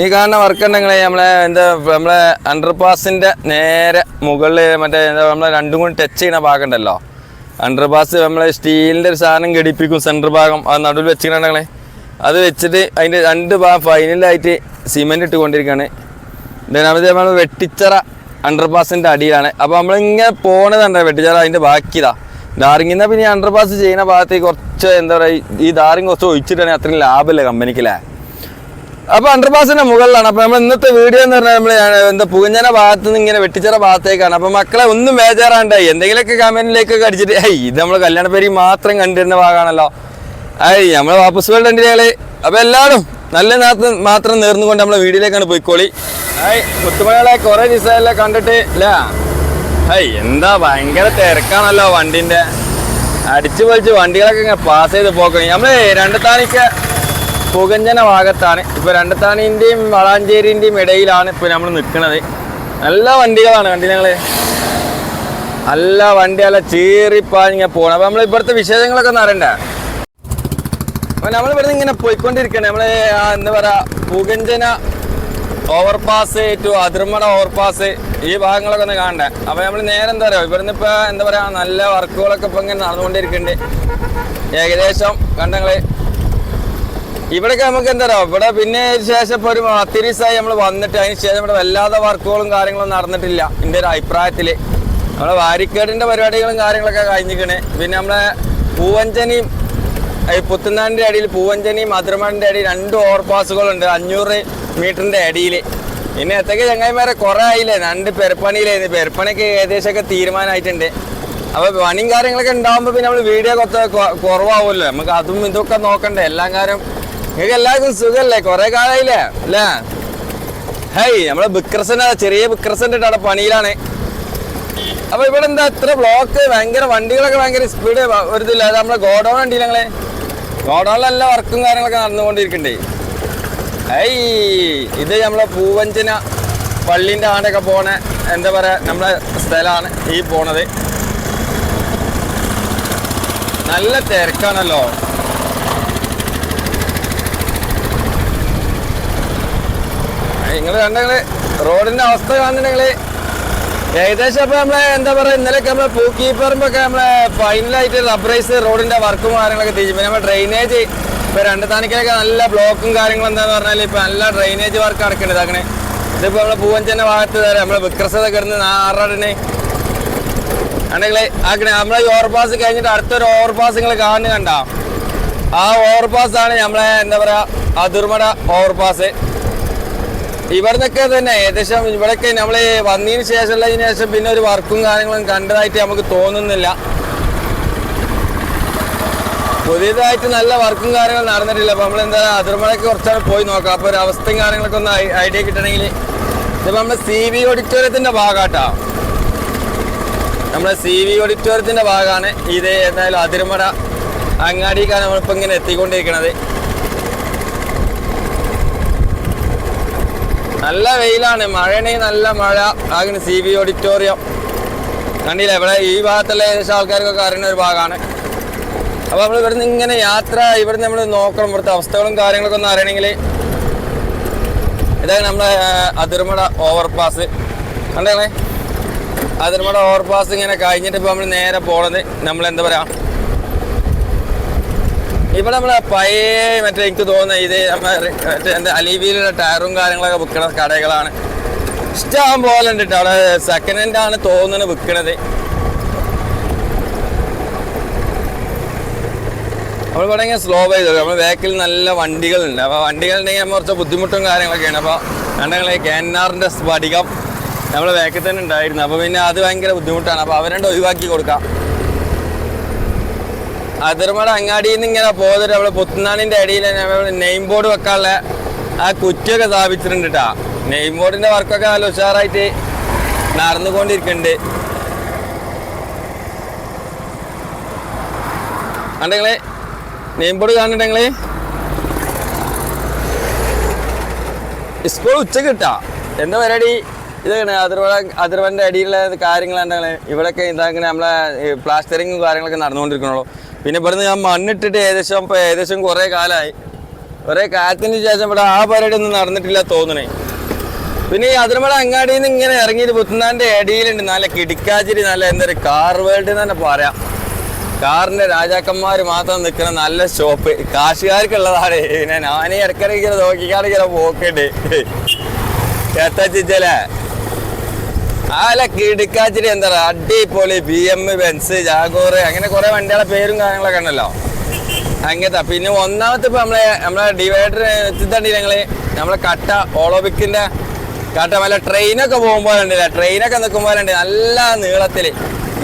ഈ കാണുന്ന വർക്ക് ഉണ്ടെങ്കിൽ നമ്മളെ എന്താ നമ്മളെ അണ്ടർപാസിന്റെ നേരെ മുകളിൽ മറ്റേ എന്താ നമ്മളെ രണ്ടും കൂടി ടച്ച് ചെയ്യുന്ന ഭാഗം ഉണ്ടല്ലോ. അണ്ടർപാസ് നമ്മളെ സ്റ്റീലിന്റെ ഒരു സാധനം ഘടിപ്പിക്കും സെന്റർ ഭാഗം അത് നടുവിൽ വെച്ചിട്ടുണ്ടെങ്കിൽ അത് വെച്ചിട്ട് അതിന്റെ രണ്ട് ഭാഗം ഫൈനലായിട്ട് സിമെന്റ് ഇട്ടുകൊണ്ടിരിക്കുകയാണ്. രണ്ടാമത് നമ്മൾ വെട്ടിച്ചറ അണ്ടർപാസിന്റെ അടിയിലാണ്. അപ്പോൾ നമ്മളിങ്ങനെ പോണതുണ്ട് വെട്ടിച്ചറ അതിന്റെ ബാക്കിതാ ഡാറിങ്ങിന്ന പിന്നെ അണ്ടർപാസ് ചെയ്യുന്ന ഭാഗത്തേക്ക് കുറച്ച് എന്താ പറയുക ഈ ഡാറിങ് കുറച്ച് ഒഴിച്ചിട്ടാണെങ്കിൽ അത്രയും ലാഭമല്ലേ കമ്പനിക്കല്ലേ അപ്പൊ അണ്ടർപാസിന്റെ മുകളിലാണ്. അപ്പൊ നമ്മൾ ഇന്നത്തെ വീഡിയോ എന്ന് പറഞ്ഞാൽ നമ്മൾ എന്താ പുകഞ്ഞന ഭാഗത്ത് നിന്ന് ഇങ്ങനെ വെട്ടിച്ചിറ ഭാഗത്തേക്കാണ്. അപ്പൊ മക്കളെ ഒന്നും ബേജാറാണ്ടായി. എന്തെങ്കിലുമൊക്കെ കമന്റിലേക്കൊക്കെ അടിച്ചിട്ട് ഏയ് ഇത് നമ്മൾ കല്യാണപ്പേരി മാത്രം കണ്ടിരുന്ന ഭാഗമാണല്ലോ. ഏയ് നമ്മളെ വാപ്പസ് വേൾഡ് ഉണ്ടെങ്കിലേ അപ്പൊ എല്ലാവരും നല്ല നേരത്തെ മാത്രം നേർന്നുകൊണ്ട് നമ്മളെ വീഡിയോയിലേക്കാണ് പോയിക്കോളി. ഏയ് മുത്തുമലകളെ കുറെ ദിവസമല്ലേ കണ്ടിട്ട് അല്ല ഏയ് എന്താ ഭയങ്കര തിരക്കാണല്ലോ വണ്ടിന്റെ. അടിച്ചു പൊളിച്ച് വണ്ടികളൊക്കെ ഇങ്ങനെ പാസ് ചെയ്ത് പോക്കണം നമ്മൾ രണ്ടത്താണിക്ക് പുകഞ്ചന ഭാഗത്താണ് ഇപ്പൊ രണ്ടത്താണിന്റെയും വളാഞ്ചേരിന്റെയും ഇടയിലാണ് ഇപ്പൊ നമ്മൾ നിൽക്കുന്നത് നല്ല വണ്ടികളാണ് കണ്ടി ഞങ്ങൾ നല്ല വണ്ടി നല്ല ചീറിപ്പാഞ്ഞ പോകണം അപ്പൊ നമ്മൾ ഇവിടുത്തെ വിശേഷങ്ങളൊക്കെ ഒന്ന് അപ്പൊ നമ്മൾ ഇവിടുന്ന് ഇങ്ങനെ പോയിക്കൊണ്ടിരിക്കണേ. നമ്മൾ എന്താ പറയാ പുകഞ്ചന ഓവർപാസ് ടു അതിർമട ഓവർപാസ് ഈ ഭാഗങ്ങളൊക്കെ ഒന്ന് കാണണ്ടേ? അപ്പൊ നമ്മൾ നേരെ എന്താ പറയാ ഇവിടുന്ന് ഇപ്പൊ എന്താ പറയാ നല്ല വർക്കുകളൊക്കെ ഇപ്പൊ ഇങ്ങനെ നടന്നുകൊണ്ടിരിക്കുന്നുണ്ട് ഏകദേശം കണ്ടങ്ങൾ ഇവിടെയൊക്കെ നമുക്ക് എന്താ ഇവിടെ പിന്നെ ശേഷം ഒരു പത്ത് ദിവസമായി നമ്മൾ വന്നിട്ട് അതിന് ശേഷം ഇവിടെ വല്ലാതെ വർക്കുകളും കാര്യങ്ങളും നടന്നിട്ടില്ല എന്റെ ഒരു അഭിപ്രായത്തിൽ നമ്മളെ വാരിക്കേടിന്റെ പരിപാടികളും കാര്യങ്ങളൊക്കെ കഴിഞ്ഞിരിക്കണേ. പിന്നെ നമ്മളെ പൂവഞ്ചനിയും ഈ പുത്തുന്നാടിന്റെ അടിയിൽ പൂവഞ്ചനിയും മധുരമാടിന്റെ അടിയിൽ രണ്ട് ഓവർപാസുകളുണ്ട് അഞ്ഞൂറ് മീറ്ററിന്റെ അടിയിൽ പിന്നെ എത്തൊക്കെ ചങ്ങായിമാരെ കുറേ ആയില്ലേ രണ്ട് പെരപ്പണിയിലായിരുന്നു. പെരപ്പണിയൊക്കെ ഏകദേശമൊക്കെ തീരുമാനമായിട്ടുണ്ട്. അപ്പൊ പണിയും കാര്യങ്ങളൊക്കെ ഉണ്ടാവുമ്പോ പിന്നെ നമ്മൾ വീഡിയോ കൊത്ത കുറവാവുമല്ലോ. നമുക്ക് അതും ഇതൊക്കെ നോക്കണ്ടേ എല്ലാം കാര്യം നിങ്ങൾക്ക് എല്ലാവർക്കും സുഖല്ലേ? കുറെ കാലായില്ലേ? അല്ലേ? ഹൈ നമ്മളെ ബിക്രസന്റെ ചെറിയ ബിക്രസന്റെ അവിടെ പണിയിലാണ്. അപ്പൊ ഇവിടെ എന്താ ഇത്ര ബ്ലോക്ക് ഭയങ്കര വണ്ടികളൊക്കെ ഭയങ്കര സ്പീഡ് ഒരു ഇതില്ല. അത് നമ്മളെ ഗോഡൗൺ ഉണ്ട് ഞങ്ങളെ ഗോഡൗണിലെല്ലാം വർക്കും കാര്യങ്ങളൊക്കെ നടന്നുകൊണ്ടിരിക്കണ്ടേ? ഹൈ ഇത് നമ്മളെ പൂവഞ്ചന പള്ളിന്റെ ആണ്ടൊക്കെ പോണ എന്താ പറയാ നമ്മളെ സ്ഥലമാണ് ഈ പോണത്. നല്ല തിരക്കാണല്ലോ. നിങ്ങൾ കണ്ടെങ്കിൽ റോഡിന്റെ അവസ്ഥ കാണുന്നുണ്ടെങ്കിൽ ഏകദേശം ഇപ്പൊ നമ്മളെ എന്താ പറയാ ഇന്നലെയൊക്കെ നമ്മളെ പൂക്കീപ്പറുമ്പൊക്കെ നമ്മളെ ഫൈനലായിട്ട് റബ്ബറൈസ് റോഡിന്റെ വർക്കും കാര്യങ്ങളൊക്കെ തിരിച്ചു പിന്നെ നമ്മുടെ ഡ്രെയിനേജ് ഇപ്പൊ രണ്ട് താണിക്കലൊക്കെ നല്ല ബ്ലോക്കും കാര്യങ്ങളും എന്താന്ന് പറഞ്ഞാൽ ഇപ്പൊ നല്ല ഡ്രെയിനേജ് വർക്ക് നടക്കുന്നുണ്ട് അങ്ങനെ ഇതിപ്പോ നമ്മളെ പൂവഞ്ചന്റെ ഭാഗത്ത് തരാം നമ്മളെ വിക്രസത കിടന്ന് ആറാടിന് ആണെങ്കിൽ ആക്കണേ നമ്മളെ ഈ ഓവർപാസ് കഴിഞ്ഞിട്ട് അടുത്തൊരു ഓവർപാസ് നിങ്ങൾ കാണുന്നു കണ്ട? ആ ഓവർപാസ് ആണ് നമ്മളെ എന്താ പറയാ അതിർമട ഓവർപാസ് ഇവിടുന്നൊക്കെ തന്നെ ഏകദേശം ഇവിടെയൊക്കെ നമ്മൾ വന്നതിന് ശേഷമുള്ളതിന് ശേഷം പിന്നെ ഒരു വർക്കും കാര്യങ്ങളും കണ്ടതായിട്ട് നമുക്ക് തോന്നുന്നില്ല. പുതിയതായിട്ട് നല്ല വർക്കും കാര്യങ്ങളും നടന്നിട്ടില്ല. അപ്പൊ നമ്മൾ എന്താ അതിർമലയ്ക്ക് കുറച്ചാണ് പോയി നോക്കാം. അപ്പൊ ഒരു അവസ്ഥയും കാര്യങ്ങളൊക്കെ ഒന്ന് ഐഡിയ കിട്ടണമെങ്കിൽ ഇതിപ്പോ നമ്മുടെ സി വി ഓഡിറ്റോറിയത്തിന്റെ ഭാഗാട്ടാ. നമ്മുടെ സി വി ഓഡിറ്റോറിയത്തിന്റെ ഭാഗമാണ് ഇത് എന്തായാലും അതിരുമട അങ്ങാടിക്കാണ് നമ്മളിപ്പോ ഇങ്ങനെ എത്തിക്കൊണ്ടിരിക്കുന്നത് നല്ല വെയിലാണ്. മഴയാണെങ്കിൽ നല്ല മഴ. ആകുന്നു സി ബി ഓഡിറ്റോറിയം കണ്ടില്ല? ഇവിടെ ഈ ഭാഗത്തുള്ള ഏകദേശം ആൾക്കാർക്കൊക്കെ അറിയുന്ന ഒരു ഭാഗമാണ്. അപ്പോൾ നമ്മൾ ഇവിടുന്ന് ഇങ്ങനെ യാത്ര ഇവിടുന്ന് നമ്മൾ നോക്കണം. ഇവിടുത്തെ അവസ്ഥകളും കാര്യങ്ങളൊക്കെ ഒന്ന് അറിയണമെങ്കിൽ ഇതാണ് നമ്മുടെ അതിർമട ഓവർപാസ് കണ്ടേ? അതിർമട ഓവർപാസ് ഇങ്ങനെ കഴിഞ്ഞിട്ട് ഇപ്പോൾ നമ്മൾ നേരെ പോണത് നമ്മൾ എന്താ പറയുക ഇവിടെ നമ്മളെ പഴയ മറ്റേ എനിക്ക് തോന്നുന്നത് ഇത് മറ്റേ എന്താ അലീവിയിലുള്ള ടയറും കാര്യങ്ങളൊക്കെ വിൽക്കുന്ന കടകളാണ്. ഇഷ്ടം പോലെ ഉണ്ട് കേട്ടോ അവിടെ സെക്കൻഡ് ഹാൻഡ് ആണ് തോന്നുന്നത് വിൽക്കണത്. നമ്മൾ ഇവിടെ ഇങ്ങനെ സ്ലോ ചെയ്തു. നമ്മൾ ബാക്കിൽ നല്ല വണ്ടികളുണ്ട്. അപ്പോൾ വണ്ടികളുണ്ടെങ്കിൽ നമ്മൾ കുറച്ച് ബുദ്ധിമുട്ടും കാര്യങ്ങളൊക്കെയാണ്. അപ്പോൾ കണ്ടെങ്കിൽ ആറിന്റെ സ്ഫടികം നമ്മളെ ബാക്കിൽ തന്നെ ഉണ്ടായിരുന്നു. അപ്പോൾ പിന്നെ അത് ഭയങ്കര ബുദ്ധിമുട്ടാണ്. അപ്പോൾ അവരുടെ ഒഴിവാക്കി കൊടുക്കാം. അതിർമട അങ്ങാടിയിൽ നിന്ന് ഇങ്ങനെ പോകുന്നത് നമ്മളെ പുത്തുനാടിന്റെ അടിയിൽ നെയിം ബോർഡ് വെക്കാനുള്ള ആ കുറ്റിയൊക്കെ സ്ഥാപിച്ചിട്ടുണ്ട് കേട്ടാ നെയിം ബോർഡിന്റെ വർക്കൊക്കെ നല്ല ഉഷാറായിട്ട് നടന്നുകൊണ്ടിരിക്കുന്നുണ്ട്. കണ്ടെങ്കിലേ നെയിം ബോർഡ് കാണുന്നുണ്ടെങ്കിലേ സ്കൂൾ ഉച്ചയ്ക്ക് കിട്ടാ എന്താ പരിപാടി? ഇതാണ് അതിർവള അതിർവന്റെ അടിയിലുള്ള കാര്യങ്ങളുണ്ടെങ്കിൽ ഇവിടെയൊക്കെ ഇതാങ്ങനെ നമ്മളെ പ്ലാസ്റ്ററിങ്ങും കാര്യങ്ങളൊക്കെ നടന്നുകൊണ്ടിരിക്കണുള്ളൂ. പിന്നെ ഇവിടുന്ന് ഞാൻ മണ്ണിട്ടിട്ട് ഏകദേശം ഏകദേശം കുറേ കാലമായി കുറേ കാലത്തിന് ശേഷം ഇവിടെ ആ പരിപാടി ഒന്നും നടന്നിട്ടില്ല തോന്നണേ. പിന്നെ ഈ അതിരമല അങ്ങാടിയിൽ നിന്ന് ഇങ്ങനെ ഇറങ്ങിയിട്ട് പുത്തനാന്റെ ഇടയിലുണ്ട് നല്ല കിടിക്കാച്ചിരി നല്ല എന്താ പറയുക കാർ വേൾഡ് തന്നെ പറയാം. കാറിന്റെ രാജാക്കന്മാർ മാത്രം നിൽക്കുന്ന നല്ല ഷോപ്പ് കാശുകാർക്കുള്ളതാണ്. പിന്നെ ഞാനീ ഇടക്കിടയ്ക്ക് ഇങ്ങനെ പോക്കുണ്ട്. എത്തച്ചിച്ചല്ലേ ആല കിടുക്കാച്ചിരി എന്താ അടിപൊളി ബി എം ബെൻസ് ജാഗോർ അങ്ങനെ കുറെ വണ്ടികളെ പേരും കാര്യങ്ങളൊക്കെ ഉണ്ടല്ലോ. അങ്ങനത്തെ. പിന്നെ ഒന്നാമത്തെ ഇപ്പൊ നമ്മളെ നമ്മളെ ഡിവൈഡർ എത്തിത്തണ്ടി ഞങ്ങൾ നമ്മളെ കട്ട ഓളോബിക്കിന്റെ കട്ട നല്ല ട്രെയിനൊക്കെ പോകുമ്പോഴുണ്ടല്ലേ ട്രെയിനൊക്കെ നിൽക്കുമ്പോഴുണ്ട് നല്ല നീളത്തിൽ.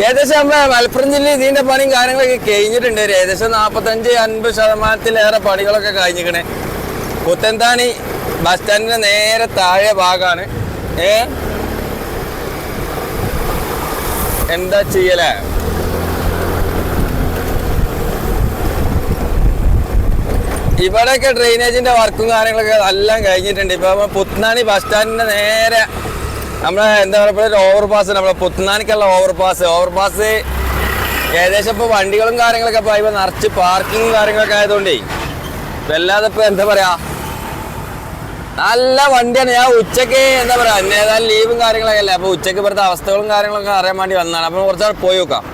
ഏകദേശം നമ്മളെ മലപ്പുറം ജില്ലയിൽ ഇതിന്റെ പണിയും കാര്യങ്ങളൊക്കെ കഴിഞ്ഞിട്ടുണ്ട്. ഏകദേശം നാൽപ്പത്തഞ്ച് അൻപത് ശതമാനത്തിലേറെ പണികളൊക്കെ കഴിഞ്ഞിരിക്കണേ. പുത്തൻതാണി ബസ് സ്റ്റാൻഡിന്റെ നേരെ താഴെ ഭാഗമാണ്. ഏ? എന്താ ചെയ്യലേ? ഇവിടെയൊക്കെ ഡ്രെയിനേജിന്റെ വർക്കും കാര്യങ്ങളൊക്കെ എല്ലാം കഴിഞ്ഞിട്ടുണ്ട്. ഇപ്പൊ പുത്തനാണി ബസ് സ്റ്റാൻഡിന്റെ നേരെ നമ്മളെ എന്താ പറയുക ഓവർ പാസ് നമ്മളെ പുത്നാനിക്കുള്ള ഓവർ പാസ് ഓവർ പാസ് ഏകദേശം ഇപ്പൊ വണ്ടികളും കാര്യങ്ങളൊക്കെ ഇപ്പൊ നിറച്ച് പാർക്കിങ്ങും കാര്യങ്ങളൊക്കെ ആയതുകൊണ്ടേ. വല്ലാതെ ഇപ്പൊ എന്താ പറയാ നല്ല വണ്ടിയാണ്. ഞാൻ ഉച്ചയ്ക്ക് എന്താ പറയാ എന്നെ ഏതായാലും ലീവും കാര്യങ്ങളൊക്കെ അല്ലേ? അപ്പൊ ഉച്ചയ്ക്ക് ഇവിടുത്തെ അവസ്ഥകളും കാര്യങ്ങളൊക്കെ അറിയാൻ വേണ്ടി വന്നതാണ്. അപ്പൊ കുറച്ചാൾ പോയി നോക്കാം.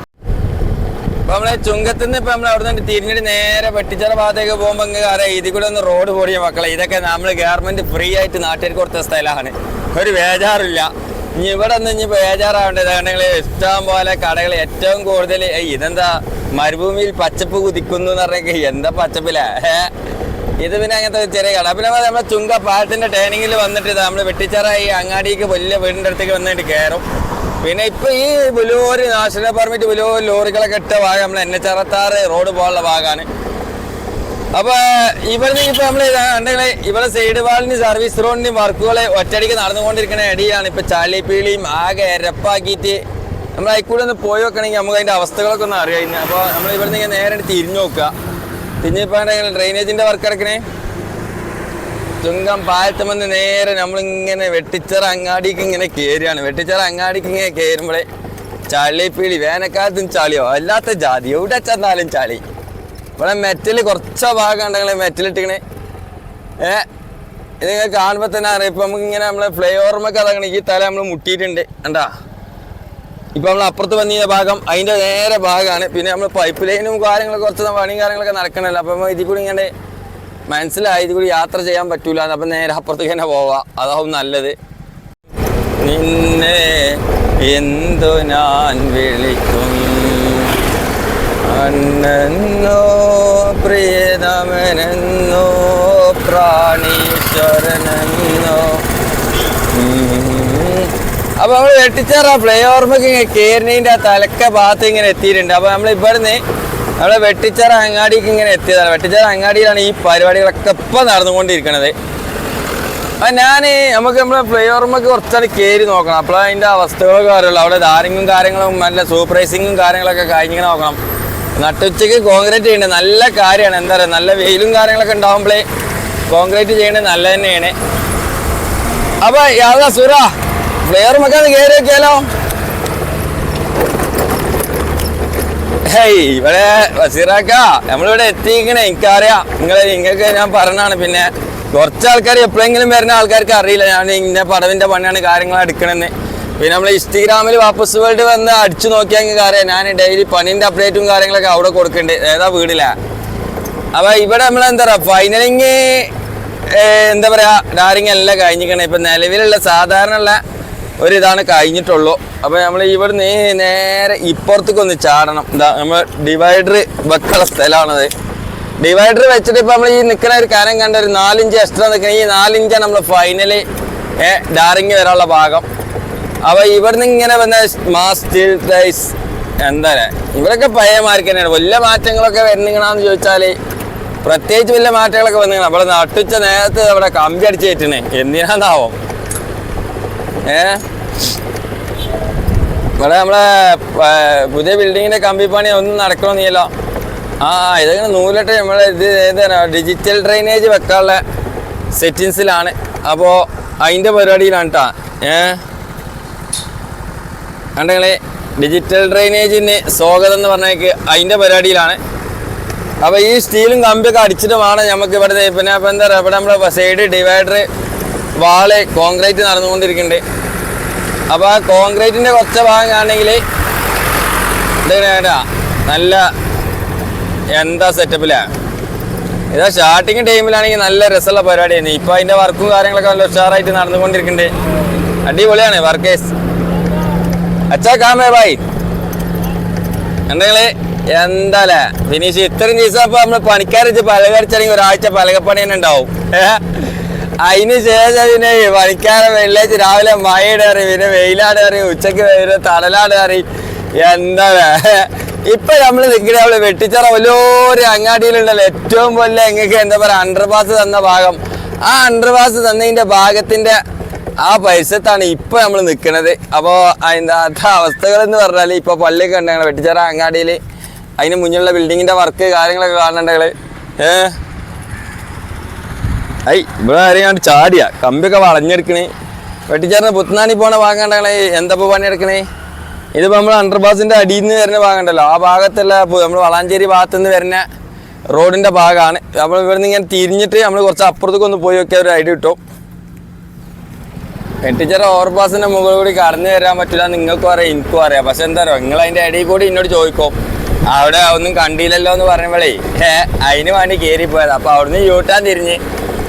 അപ്പൊ നമ്മളെ ചുങ്കത്തുനിന്ന് ഇപ്പൊ നമ്മൾ അവിടെ നിന്ന് തിരിഞ്ഞിട്ട് നേരെ വെട്ടിച്ചറ ഭാഗത്തേക്ക് പോകുമ്പോ അറിയാം ഇതിൽ കൂടെ ഒന്ന് റോഡ് പൊടിയ മക്കളെ. ഇതൊക്കെ നമ്മൾ ഗവൺമെന്റ് ഫ്രീ ആയിട്ട് നാട്ടുകാർക്ക് കൊടുത്ത സ്ഥലമാണ്. ഒരു ബേജാറില്ല. ഇനി ഇവിടെ നിന്ന് ഇനി ബേജാറാവേണ്ടത് കാരണം ഇഷ്ടം പോലെ കടകൾ ഏറ്റവും കൂടുതൽ ഇതെന്താ? മരുഭൂമിയിൽ പച്ചപ്പ് കുതിക്കുന്നു എന്ന് പറഞ്ഞ എന്താ പച്ചപ്പില്ല? ഇത് പിന്നെ അങ്ങനത്തെ ചെറിയ കട. പിന്നെ നമ്മുടെ ചുങ്ക പാലത്തിന്റെ ടേണിങ്ങിൽ വന്നിട്ട് നമ്മൾ വെട്ടിച്ചറായി അങ്ങാടിക്ക് വലിയ വീടിന്റെ അടുത്തേക്ക് വന്നിട്ട് കയറും പിന്നെ ഇപ്പൊ ഈ ബുലൂര് നാഷണൽ പെർമിറ്റ് ബുലൂർ ലോറികളൊക്കെ ഇട്ട ഭാഗം നമ്മൾ എൻ എച്ച് അറുപത്താറ് റോഡ് പോകാനുള്ള ഭാഗമാണ് അപ്പൊ ഇവിടുന്ന് ഇപ്പൊ നമ്മൾ ഉണ്ടെങ്കിൽ ഇവിടെ സൈഡ് വാളിന് സർവീസ് റോഡിന്റെയും വർക്കുകൾ ഒറ്റയടിക്ക് നടന്നുകൊണ്ടിരിക്കുന്ന ഇടയിലാണ് ഇപ്പൊ ചാലിപ്പീളിയും ആകെ എരപ്പാക്കിയിട്ട് നമ്മൾ കൂടെ ഒന്ന് പോയി വെക്കണമെങ്കിൽ നമുക്ക് അതിന്റെ അവസ്ഥകളൊക്കെ ഒന്ന് അറിയാം. അപ്പൊ നമ്മൾ ഇവിടുന്ന് ഇങ്ങനെ നേരെ തിരിഞ്ഞു നോക്കുക. തിരിഞ്ഞിപ്പോ ഡ്രെയിനേജിന്റെ വർക്ക് എടുക്കണേ ചുങ്കം പാലത്തുമെന്ന് നേരെ നമ്മളിങ്ങനെ വെട്ടിച്ചറ അങ്ങാടിക്ക് ഇങ്ങനെ കയറിയാണ് വെട്ടിച്ചറ അങ്ങാടിക്ക് ഇങ്ങനെ കയറുമ്പോഴേ ചളിപ്പീളി വേനൽക്കാലത്തും ചളിയോ? അല്ലാത്ത ജാതി. എവിടെ ചെന്നാലും ചളി. ഇവിടെ മെറ്റൽ കുറച്ച ഭാഗം ഉണ്ടെങ്കിൽ മെറ്റലിട്ടിങ്ങനെ ഏ? ഇത് കാണുമ്പോൾ തന്നെ അറിയാം. ഇപ്പം നമുക്ക് ഇങ്ങനെ നമ്മളെ ഫ്ലൈ ഓവർമൊക്കെ ഈ തല നമ്മൾ മുട്ടിയിട്ടുണ്ട്. കണ്ടാ? ഇപ്പൊ നമ്മൾ അപ്പുറത്ത് വന്നിയ ഭാഗം അതിന്റെ നേരെ ഭാഗമാണ്. പിന്നെ നമ്മൾ പൈപ്പ് ലൈനും കാര്യങ്ങളൊക്കെ കുറച്ച് പണിയും കാര്യങ്ങളൊക്കെ നടക്കണല്ലോ. അപ്പം ഇതിൽ കൂടി ഇങ്ങനെ മനസ്സിലായി കൂടി യാത്ര ചെയ്യാൻ പറ്റൂല. അപ്പം നേരെ അപ്പുറത്തേക്ക് തന്നെ പോവാ. അതാവും നല്ലത്. നിന്നെ എന്തു ഞാൻ വിളിക്കും. അന്നെന്നോ പ്രിയതമനെന്നോ പ്രാണീശ്വരനെന്നോ. അപ്പൊ നമ്മൾ വെട്ടിച്ചാറ ഫ്ലൈ ഓവർമൊക്കെ ഇങ്ങനെ കയറിനതിന്റെ ആ തലക്ക ഭാഗത്ത് ഇങ്ങനെ എത്തിയിട്ടുണ്ട്. അപ്പൊ നമ്മൾ ഇവിടുന്ന് നമ്മളെ വെട്ടിച്ചാറ അങ്ങാടിക്ക് ഇങ്ങനെ എത്തിയതാണ്. വെട്ടിച്ചാറ അങ്ങാടിയിലാണ് ഈ പരിപാടികളൊക്കെ ഇപ്പൊ നടന്നുകൊണ്ടിരിക്കണത്. അപ്പൊ ഞാൻ നമുക്ക് നമ്മളെ ഫ്ലൈ ഓവർമൊക്കെ കുറച്ചാണ് കയറി നോക്കണം. അപ്പോൾ അതിന്റെ അവസ്ഥകളൊക്കെ അറിയുള്ളൂ. അവിടെ ധാരിങ്ങും കാര്യങ്ങളും നല്ല സൂപ്പർവൈസിങ്ങും കാര്യങ്ങളൊക്കെ കഴിഞ്ഞിങ്ങനെ നോക്കണം. നട്ടുച്ചയ്ക്ക് കോൺക്രീറ്റ് ചെയ്യേണ്ടത് നല്ല കാര്യമാണ്. എന്താ പറയുക നല്ല വെയിലും കാര്യങ്ങളൊക്കെ ഉണ്ടാകുമ്പോഴേ കോൺക്രീറ്റ് ചെയ്യേണ്ടത് നല്ല തന്നെയാണ് അപ്പൊ യാതാ സുറ ഫ്ലെയർ മക്കാന്ന് കയറി വെക്കാലോ ഹേയ് ഇവിടെ വസീറാക്ക നമ്മളിവിടെ എത്തിയിങ്ങനെ എനിക്കറിയാം. നിങ്ങൾ നിങ്ങൾക്ക് ഞാൻ പറഞ്ഞാണ് പിന്നെ കുറച്ച് ആൾക്കാർ എപ്പോഴെങ്കിലും വരുന്ന ആൾക്കാർക്ക് അറിയില്ല. ഞാൻ ഇന്ന പടവിന്റെ പണിയാണ് കാര്യങ്ങൾ എടുക്കണമെന്ന് പിന്നെ നമ്മൾ ഇൻസ്റ്റഗ്രാമിൽ വാപ്പസ് വേൾഡ് വന്ന് അടിച്ചു നോക്കിയെങ്കിൽ കാര്യം ഞാൻ ഡെയിലി പണിന്റെ അപ്ഡേറ്റും കാര്യങ്ങളൊക്കെ അവിടെ കൊടുക്കുന്നുണ്ട് ഏതാ വീടില്ല അപ്പൊ ഇവിടെ നമ്മൾ എന്താ പറയാ ഫൈനലിങ് എന്താ പറയാ ഡാരിങ് എല്ലാം കഴിഞ്ഞിക്കണേ ഇപ്പൊ നിലവിലുള്ള സാധാരണ ഉള്ള ഒരു ഇതാണ് കഴിഞ്ഞിട്ടുള്ളൂ. അപ്പൊ നമ്മൾ ഇവിടുന്ന് നേരെ ഇപ്പുറത്തേക്ക് ഒന്ന് ചാടണം. എന്താ നമ്മൾ ഡിവൈഡർ വെക്കുള്ള സ്ഥലമാണത്. ഡിവൈഡർ വെച്ചിട്ട് ഇപ്പൊ നമ്മൾ ഈ നിൽക്കുന്ന ഒരു കാര്യം കണ്ട ഒരു നാലിഞ്ച് എക്സ്ട്രാ നിൽക്കുന്ന ഈ നാലിഞ്ചാണ് നമ്മൾ ഫൈനലി ഡാറിങ് വരാനുള്ള ഭാഗം. അപ്പൊ ഇവിടുന്ന് ഇങ്ങനെ വന്ന മാസ് സ്റ്റീൽ ടൈസ് എന്താ ഇവരൊക്കെ പഴയ മാർക്ക് തന്നെയാണ്. വലിയ മാറ്റങ്ങളൊക്കെ വരുന്നിങ്ങനാന്ന് ചോദിച്ചാൽ പ്രത്യേകിച്ച് വലിയ മാറ്റങ്ങളൊക്കെ വന്നിങ്ങനെ അവിടെ നട്ടുച്ച നേരത്തെ അവിടെ കമ്പി അടിച്ച് കയറ്റണേ. എന്തിനാന്നാവോ? ഏ? ഇവിടെ നമ്മളെ പുതിയ ബിൽഡിങ്ങിന്റെ കമ്പി പണി ഒന്നും നടക്കണമെന്നില്ലല്ലോ ആ ഇതങ്ങനെ നൂലിട്ട് നമ്മളെ ഇത് ഏതാണ് ഡിജിറ്റൽ ഡ്രെയിനേജ് വെക്കാനുള്ള സെറ്റിങ്സിലാണ് അപ്പോൾ അതിന്റെ പരിപാടിയിലാണ് കേട്ടോ ഏ? കണ്ടെങ്കിൽ ഡിജിറ്റൽ ഡ്രെയിനേജിന് സ്വാഗതം എന്ന് പറഞ്ഞേക്ക് അതിന്റെ പരിപാടിയിലാണ്. അപ്പോൾ ഈ സ്റ്റീലും കമ്പിയൊക്കെ അടിച്ചിട്ട് വേണം നമുക്ക് ഇവിടെ പിന്നെ അപ്പോൾ എന്താ പറയുക ഇവിടെ നമ്മുടെ സൈഡ് ഡിവൈഡർ വാൾ കോൺക്രീറ്റ് നടന്നുകൊണ്ടിരിക്കുന്നുണ്ട്. അപ്പൊ ആ കോൺക്രീറ്റിന്റെ കുറച്ച് ഭാഗം ആണെങ്കിൽ നല്ല എന്താ സെറ്റപ്പിലാ ഇതാ സ്റ്റാർട്ടിങ് ടൈമിലാണെങ്കിൽ നല്ല രസമുള്ള പരിപാടിയാണ്. ഇപ്പോൾ അതിന്റെ വർക്കും കാര്യങ്ങളൊക്കെ നല്ല ഉഷാറായിട്ട് നടന്നുകൊണ്ടിരിക്കുന്നുണ്ട്. അടിപൊളിയാണ് വർക്കേഴ്സ് അച്ഛാ കാമേ ബായ് എന്തെങ്കിലും? എന്താല്ലേ ഫിനിഷ് ഇത്രയും ദിവസം അപ്പൊ നമ്മൾ പണിക്കാരിച്ച് പലകരിച്ചാണെങ്കിൽ ഒരാഴ്ച പലകപ്പണി തന്നെ ഉണ്ടാവും. ഏഹ്? അതിന് ശേഷം പിന്നെ പണിക്കാരൻ വെള്ളിയാഴ്ച രാവിലെ മഴയുടെ കയറി പിന്നെ വെയിലാട് കയറി ഉച്ചയ്ക്ക് വരും തടലാട് കയറി എന്താ ഇപ്പൊ നമ്മൾ നിൽക്കുന്ന നമ്മൾ വെട്ടിച്ചറ വലിയൊരു അങ്ങാടിയിലുണ്ടല്ലോ. ഏറ്റവും വലിയ എങ്ങൾക്ക് എന്താ പറയാ അണ്ടർപാസ് തന്ന ഭാഗം. ആ അണ്ടർപാസ് തന്നതിന്റെ ഭാഗത്തിന്റെ ആ പരിസരത്താണ് ഇപ്പൊ നമ്മൾ നിൽക്കുന്നത് അപ്പോൾ അതിന്റെ അത് അവസ്ഥകൾ എന്ന് പറഞ്ഞാൽ ഇപ്പൊ പള്ളിയൊക്കെ ഉണ്ടാകണം വെട്ടിച്ചറ അങ്ങാടിയിൽ അതിന് മുന്നിലുള്ള ബിൽഡിങ്ങിന്റെ വർക്ക് കാര്യങ്ങളൊക്കെ കാണുന്നുണ്ടെങ്കിൽ ഏഹ് ഐ ഇവിടെ ആരെയാണ് ചാടിയ. കമ്പിയൊക്കെ വളഞ്ഞെടുക്കണേ. വെട്ടിച്ചേർന്ന് പുത്തനാണി പോണ ഭാഗം എന്താ പണിയെടുക്കണേ? ഇതിപ്പോ നമ്മൾ അണ്ടർപാസിന്റെ അടിയിൽ നിന്ന് വരുന്ന ഭാഗമുണ്ടല്ലോ ആ ഭാഗത്തുള്ള നമ്മൾ വളാഞ്ചേരി ഭാഗത്തു നിന്ന് വരുന്ന റോഡിന്റെ ഭാഗമാണ് നമ്മൾ ഇവിടെ നിന്ന് ഇങ്ങനെ തിരിഞ്ഞിട്ട് നമ്മൾ കുറച്ച് അപ്പുറത്തേക്ക് ഒന്ന് പോയി നോക്കിയാൽ ഒരു ഐഡിയ കിട്ടും. വെട്ടിച്ചിറ ഓവർപാസിന്റെ മുകളിൽ കൂടി കടന്നു വരാൻ പറ്റില്ല നിങ്ങൾക്കും അറിയാം എനിക്കും അറിയാം. പക്ഷെ എന്താ പറയുക നിങ്ങൾ അതിന്റെ ഇടയിൽ കൂടി എന്നോട് ചോദിക്കും. അവിടെ ഒന്നും കണ്ടില്ലല്ലോ എന്ന് പറയുമ്പോഴേ അതിന് വേണ്ടി കയറി പോയത് അപ്പൊ അവിടുന്ന് യൂട്ടാൻ തിരിഞ്ഞ്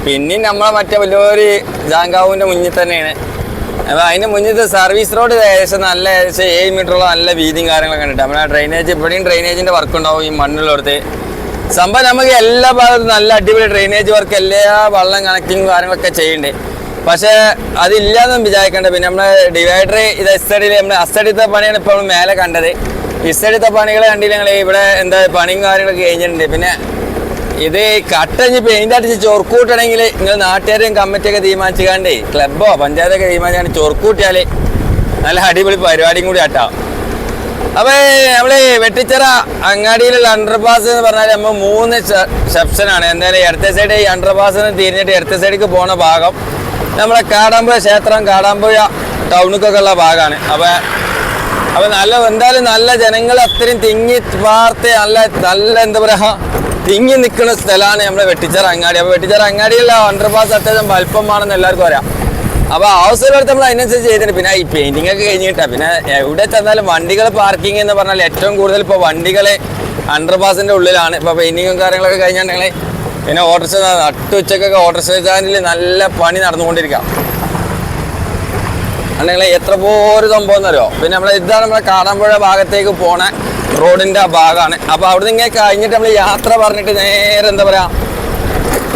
പിന്നെയും നമ്മളെ മറ്റേ വലിയൊരു ജാങ്കാവിന്റെ മുന്നിൽ തന്നെയാണ്. അപ്പൊ അതിന്റെ മുന്നിൽ സർവീസ് റോഡ് ഏകദേശം നല്ല ഏകദേശം ഏഴ് മീറ്ററുള്ള നല്ല വീതിയും കാര്യങ്ങളൊക്കെ കണ്ടിട്ട്. നമ്മളെ ഡ്രെയിനേജ് ഇവിടെയും ഡ്രെയിനേജിന്റെ വർക്ക് ഉണ്ടാവും ഈ മണ്ണുള്ളടത്ത് സംഭവം നമുക്ക് എല്ലാ ഭാഗത്തും നല്ല അടിപൊളി ഡ്രെയിനേജ് വർക്ക് എല്ലാ വെള്ളം കണക്റ്റിങ് കാര്യങ്ങളൊക്കെ ചെയ്യണ്ടേ പക്ഷെ അതില്ലാന്നും വിചാരിക്കേണ്ട. പിന്നെ നമ്മളെ ഡിവൈഡർ ഇത് എസ്റ്റഡിയിൽ നമ്മുടെ അസ്റ്റഡിത്തെ പണിയാണ് ഇപ്പോൾ മേലെ കണ്ടത്. ഇസ്റ്റഡിത്തെ പണികൾ കണ്ടില്ല ഞങ്ങൾ ഇവിടെ എന്താ പണിയും കാര്യങ്ങളൊക്കെ കഴിഞ്ഞിട്ടുണ്ട്. പിന്നെ ഇത് കട്ടഞ്ഞ് പെയിന്റ് അടിച്ച് ചൊർക്കൂട്ടണമെങ്കിൽ നിങ്ങൾ നാട്ടുകാരെയും കമ്മിറ്റിയൊക്കെ തീരുമാനിച്ചുകാണ്ടേ. ക്ലബോ പഞ്ചായത്തൊക്കെ തീരുമാനിച്ചാണ് ചൊറുക്കൂട്ടിയാൽ നല്ല അടിപൊളി പരിപാടിയും കൂടി ആട്ടാം. അപ്പൊ നമ്മൾ വെട്ടിച്ചിറ അങ്ങാടിയിലുള്ള അണ്ടർപാസ് എന്ന് പറഞ്ഞാൽ നമ്മൾ മൂന്ന് സെപ്ഷനാണ് എന്തായാലും ഇടത്തെ സൈഡ് ഈ അണ്ടർപാസ് തിരിഞ്ഞിട്ട് ഇടത്തെ സൈഡിലേക്ക് പോണ ഭാഗം നമ്മളെ കാടാമ്പുഴ ക്ഷേത്രം കാടാമ്പുഴ ടൗണിക്കൊക്കെ ഉള്ള ഭാഗമാണ് അപ്പൊ അപ്പൊ നല്ല എന്തായാലും നല്ല ജനങ്ങൾ അത്രയും തിങ്ങി പാർത്ത് നല്ല നല്ല എന്താ പറയാ തിങ്ങി നിൽക്കുന്ന സ്ഥലമാണ് നമ്മുടെ വെട്ടിച്ചാർ അങ്ങാടി. അപ്പൊ വെട്ടിച്ചാർ അങ്ങാടിയല്ല അണ്ടർപാസ് അത്യാവശ്യം വലുപ്പമാണെന്ന് എല്ലാവർക്കും അറിയാം. അപ്പോൾ അവസരം നമ്മൾ അതിനനുസരിച്ച് ചെയ്തിട്ടുണ്ട്. പിന്നെ ഈ പെയിന്റിംഗ് ഒക്കെ കഴിഞ്ഞിട്ടാ. പിന്നെ എവിടെ ചെന്നാലും വണ്ടികൾ പാർക്കിംഗ് എന്ന് പറഞ്ഞാൽ ഏറ്റവും കൂടുതൽ ഇപ്പൊ വണ്ടികളെ അണ്ടർപാസിന്റെ ഉള്ളിലാണ്. ഇപ്പൊ പെയിന്റിങ്ങും കാര്യങ്ങളൊക്കെ കഴിഞ്ഞിട്ടുണ്ടെങ്കിൽ പിന്നെ ഓട്ടോറിക്ഷ നട്ടുച്ചക്കൊക്കെ ഓട്ടോറിക്ഷ സ്റ്റാൻഡിൽ നല്ല പണി നടന്നുകൊണ്ടിരിക്കാം. അല്ലെങ്കിൽ എത്ര പോരും സംഭവം എന്നറിയോ? പിന്നെ നമ്മൾ ഇതാണ് നമ്മളെ കാടാമ്പുഴ ഭാഗത്തേക്ക് പോണ. റോഡിന്റെ ആ ഭാഗമാണ് അപ്പൊ അവിടെ നിന്ന് കഴിഞ്ഞിട്ട് നമ്മൾ യാത്ര പറഞ്ഞിട്ട് നേരെ എന്താ പറയാ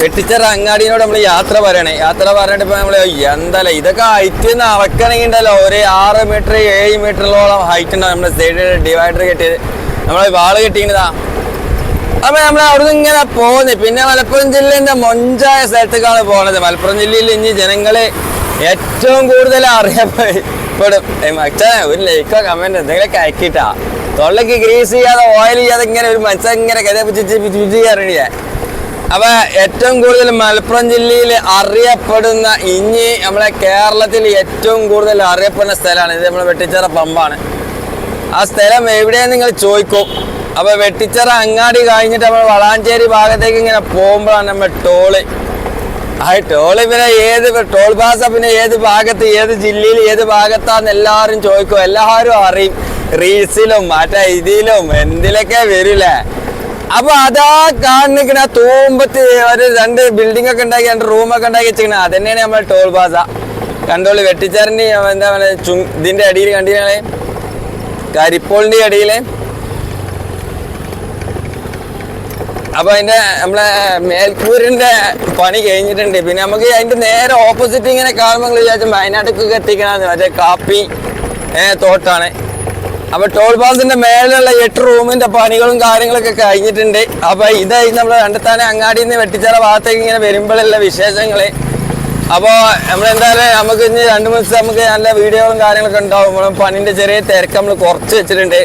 വെട്ടിച്ചറ അങ്ങാടിനോട് നമ്മൾ യാത്ര പറയണേ. യാത്ര പറഞ്ഞിട്ട് ഇപ്പൊ നമ്മൾ എന്തായാലും ഇതൊക്കെ ഹൈറ്റ് അളക്കണമെങ്കിൽ ഉണ്ടല്ലോ ഒരു ആറ് മീറ്റർ ഏഴ് മീറ്ററിലോളം ഹൈറ്റ് ഉണ്ടാവും നമ്മുടെ സൈഡിൽ ഡിവൈഡർ കെട്ടിയത്. നമ്മളെ വാൾ കെട്ടിക്കുന്നതാ അപ്പൊ നമ്മൾ അവിടെ നിന്ന് ഇങ്ങനെ പോകുന്നത് പിന്നെ മലപ്പുറം ജില്ലേന്റെ മൊഞ്ചായ സ്ഥലത്തേക്കാണ് പോകുന്നത് മലപ്പുറം ജില്ലയിൽ ഇനി ജനങ്ങൾ ഏറ്റവും കൂടുതൽ അറിയപ്പെടും. ഒരു ലൈക്കോ കമന്റ് എന്തെങ്കിലുമൊക്കെ അയക്കിട്ടാ തൊള്ളക്ക് ഗ്രീസ് ചെയ്യാതെ ഓയിൽ ചെയ്യാതെ ഇങ്ങനെ ഒരു മനുഷ്യൻ ഇങ്ങനെ കഥ പിച്ചിച്ച് പിച്ചിച്ച് കയറിയേ അപ്പൊ ഏറ്റവും കൂടുതൽ മലപ്പുറം ജില്ലയിൽ അറിയപ്പെടുന്ന ഇഞ്ഞി നമ്മളെ കേരളത്തിൽ ഏറ്റവും കൂടുതൽ അറിയപ്പെടുന്ന സ്ഥലമാണ്. ഇത് നമ്മളെ വെട്ടിച്ചിറ പമ്പാണ്. ആ സ്ഥലം എവിടെയാന്ന് നിങ്ങൾ ചോദിക്കും. അപ്പൊ വെട്ടിച്ചിറ അങ്ങാടി കഴിഞ്ഞിട്ട് നമ്മൾ വളാഞ്ചേരി ഭാഗത്തേക്ക് ഇങ്ങനെ പോകുമ്പോഴാണ് നമ്മൾ ടോൾ. ആ ടോൾ പിന്നെ ഏത് ടോൾ പാസ പിന്നെ ഏത് ഭാഗത്ത് ഏത് ജില്ലയിൽ ഏത് ഭാഗത്താന്ന് എല്ലാവരും ചോദിക്കും. എല്ലാവരും അറിയും. റീൽസിലും മറ്റേ ഇതിലും എന്തിലൊക്കെ വരില്ലേ? അപ്പൊ അതാ കാണിക്കണ തൂമ്പത്ത് ഒരു രണ്ട് ബിൽഡിംഗ് ഒക്കെ ഉണ്ടാക്കി രണ്ട് റൂമൊക്കെ ഉണ്ടാക്കി വെച്ചിരിക്കണ. അത് തന്നെയാണ് നമ്മൾ ടോൾ പാസ കണ്ടോളി വെട്ടിച്ചാറിന്റെ എന്താ പറയുക ഇതിന്റെ അടിയിൽ കണ്ടില്ലേ? കരിപ്പോളിന്റെ അടിയിൽ അപ്പൊ അതിന്റെ നമ്മളെ മേൽക്കൂരിന്റെ പണി കഴിഞ്ഞിട്ടുണ്ട്. പിന്നെ നമുക്ക് അതിന്റെ നേരെ ഓപ്പോസിറ്റ് ഇങ്ങനെ കാണുമ്പോൾ വിചാരിച്ചാൽ വിചാരിച്ചു വയനാട്ടിലേക്ക് എത്തിക്കണമെന്ന് മറ്റേ കാപ്പി തോട്ടാണ്. അപ്പൊ ടോൾ പാസിന്റെ മേലുള്ള എട്ട് റൂമിന്റെ പണികളും കാര്യങ്ങളൊക്കെ കഴിഞ്ഞിട്ടുണ്ട്. അപ്പൊ ഇതായി നമ്മൾ രണ്ടത്താനെ അങ്ങാടിയിൽ നിന്ന് വെട്ടിച്ചാല ഭാഗത്തേക്ക് ഇങ്ങനെ വരുമ്പോഴുള്ള വിശേഷങ്ങൾ. അപ്പോൾ നമ്മളെന്തായാലും നമുക്ക് ഇനി രണ്ട് മൂന്ന് ദിവസം നമുക്ക് നല്ല വീഡിയോകളും കാര്യങ്ങളൊക്കെ ഉണ്ടാവും. പണിന്റെ ചെറിയ തിരക്ക് നമ്മൾ കുറച്ച് വെച്ചിട്ടുണ്ട്.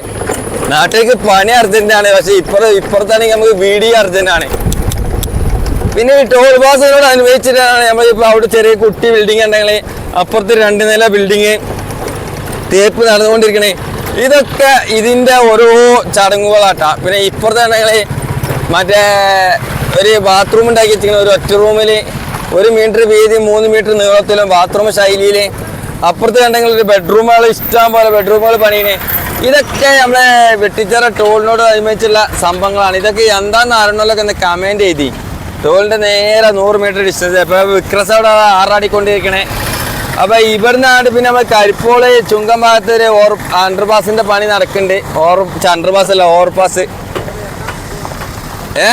നാട്ടിലേക്ക് പണി അർജന്റാണ്. പക്ഷെ ഇപ്പുറം ഇപ്പുറത്താണെങ്കിൽ നമുക്ക് വീഡിയോ അർജന്റാണ്. പിന്നെ ഈ ടോൾ പാസിനോട് അനുഭവിച്ചിട്ടാണ് നമ്മളിപ്പോൾ അവിടെ ചെറിയ കുട്ടി ബിൽഡിംഗ് ഉണ്ടെങ്കിൽ അപ്പുറത്ത് രണ്ട് നില ബിൽഡിങ് തേപ്പ് നടന്നുകൊണ്ടിരിക്കണേ. ഇതൊക്കെ ഇതിന്റെ ഓരോ ചടങ്ങുകളാട്ടാ. പിന്നെ ഇപ്പുറത്താണെങ്കിൽ മറ്റേ ഒരു ബാത്റൂം ഉണ്ടാക്കി വെച്ചിരിക്കുന്ന ഒരു ഒറ്റ റൂമിൽ ഒരു മീറ്റർ വീതി മൂന്ന് മീറ്റർ നീളത്തിലും ബാത്റൂം ശൈലിയിൽ അപ്പുറത്ത് കണ്ടെങ്കിൽ ഒരു ബെഡ്റൂമുകൾ ഇഷ്ടം പോലെ ബെഡ്റൂമുകൾ പണിയിന്. ഇതൊക്കെ നമ്മളെ വെട്ടിച്ചിറ ടോളിനോട് അനുബന്ധിച്ചുള്ള സംഭവങ്ങളാണ്. ഇതൊക്കെ എന്താന്ന് അറിയണമല്ലോ എന്ന് കമന്റ് ചെയ്തി ടോളിന്റെ നേരെ നൂറ് മീറ്റർ ഡിസ്റ്റൻസ് ഇപ്പോൾ വിക്രസ് അവിടെ ആറാടിക്കൊണ്ടിരിക്കണേ. ഇവിടുന്ന് ഇവിടുന്നാണ് പിന്നെ നമ്മൾ കരിപ്പോൾ ചുങ്കം ഭാഗത്ത് ഒരു ഓർ അണ്ടർപാസിന്റെ പണി നടക്കുന്നുണ്ട് ഓർ അണ്ടർപാസ് അല്ല ഓവർപാസ് ഏ?